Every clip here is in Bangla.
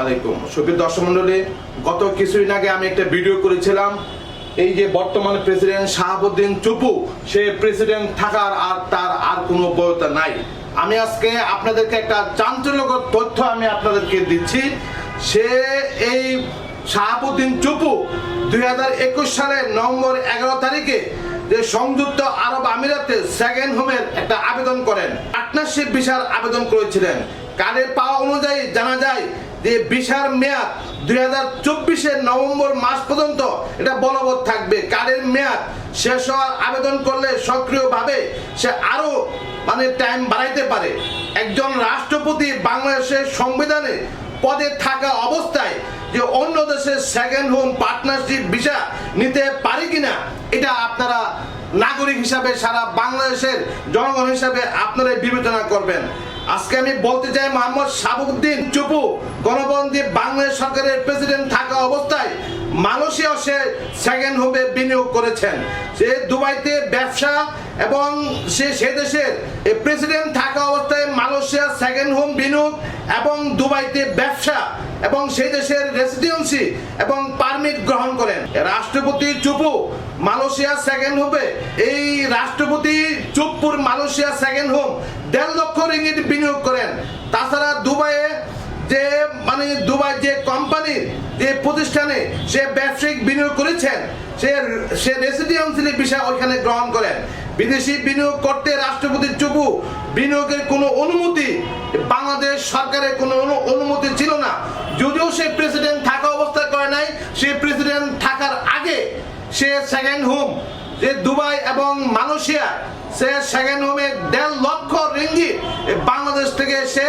আলাইকুম। সুপ্রিয় দর্শক মন্ডলী, গত কিছুদিন আগে আমি একটা ভিডিও করেছিলাম। এই যে বর্তমান প্রেসিডেন্ট শাহাবুদ্দিন চুপু, সে প্রেসিডেন্ট থাকার আর তার আর কোনো বয়তা নাই। আমি আজকে আপনাদেরকে একটা চাঞ্চল্যকর তথ্য আমি আপনাদেরকে দিচ্ছি। সে এই শাহাবুদ্দিন চুপু দুই হাজার একুশ সালের নভেম্বর এগারো তারিখে যে সংযুক্ত আরব আমিরাতে সেকেন্ড হোমের একটা আবেদন করেন। পার্টনারশিপ ভিসার আবেদন করেছিলেন। কার্ডের পাওয়া অনুযায়ী জানা যায় যে ভিসার মেয়াদ দুই হাজার চব্বিশের নভেম্বর মাস পর্যন্ত এটা বলবৎ থাকবে। কার্ডের মেয়াদ শেষ হওয়ার আবেদন করলে সক্রিয়ভাবে সে আরও মানে টাইম বাড়াইতে পারে। একজন রাষ্ট্রপতি বাংলাদেশের সংবিধানে পদে থাকা অবস্থায় যে অন্য দেশের সেকেন্ড হোম পার্টনারশিপ ভিসা নিতে পারে কিনা, এটা আপনারা নাগরিক হিসাবে সারা বাংলাদেশের জনগণ হিসাবে আপনারা বিবেচনা করবেন। আজকে আমি বলতে চাই মোহাম্মদ শাহাবুদ্দিন চুপু, গণবন্দী বাংলাদেশ সরকারের প্রেসিডেন্ট থাকা অবস্থায় মালয়েশিয়া সে সেকেন্ড হোমে বিনিয়োগ করেছেন। সে দুবাইতে ব্যবসা এবং সে সে দেশের প্রেসিডেন্ট থাকা অবস্থায় মালয়েশিয়া সেকেন্ড হোম বিনিয়োগ এবং দুবাইতে ব্যবসা এবং সেই দেশের রেসিডেন্সি এবং পারমিট গ্রহণ করেন। রাষ্ট্রপতি চুপু মালয়েশিয়া সেকেন্ড হোমে এই রাষ্ট্রপতি চুপ্পুর মালয়েশিয়া সেকেন্ড হোম দেড় লক্ষ রিঙ্গিট বিনিয়োগ করেন। তাছাড়া দুবাইয়ে যে মানে দুবাই যে কোম্পানি যে প্রতিষ্ঠানে সে ব্যবসায়িক বিনিয়োগ করেছেন, সে সে রেসিডেন্সিয়াল বিষয় ওইখানে গ্রহণ করেন। বিদেশি বিনিয়োগ করতে রাষ্ট্রপতি চুপু বিনিয়োগের কোনো অনুমতি, বাংলাদেশ সরকারের কোনো অনুমতি ছিল না। যদিও সে প্রেসিডেন্ট থাকা অবস্থায় করে নাই, সে প্রেসিডেন্ট সে সেকেন্ড হোম যে দুবাই এবং মালয়েশিয়া, সে সেকেন্ড হোমে দেড় লক্ষ রিঙ্গি বাংলাদেশ থেকে সে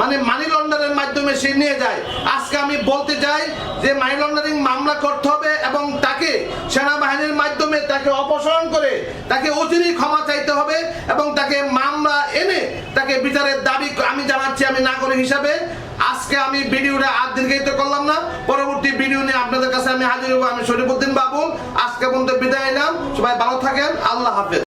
মানে মানি লন্ডারের মাধ্যমে সে নিয়ে যায়। আজকে আমি বলতে চাই যে মানি লন্ডারিং মামলা করতে হবে এবং তাকে সেনাবাহিনীর মাধ্যমে তাকে অপসারণ করে তাকে অচিরেই ক্ষমা চাইতে হবে এবং তাকে মামলা এনে তাকে বিচারের দাবি আমি জানাচ্ছি আমি নাগরিক হিসাবে। আজকে আমি ভিডিওটা আর দীর্ঘায়িত করলাম না। পরবর্তী ভিডিও নিয়ে আপনাদের কাছে আমি হাজির হব। আমি শরীফুদ্দিন বাবু। আজকে পর্যন্ত বিদায় নিলাম। সবাই ভালো থাকেন। আল্লাহ হাফেজ।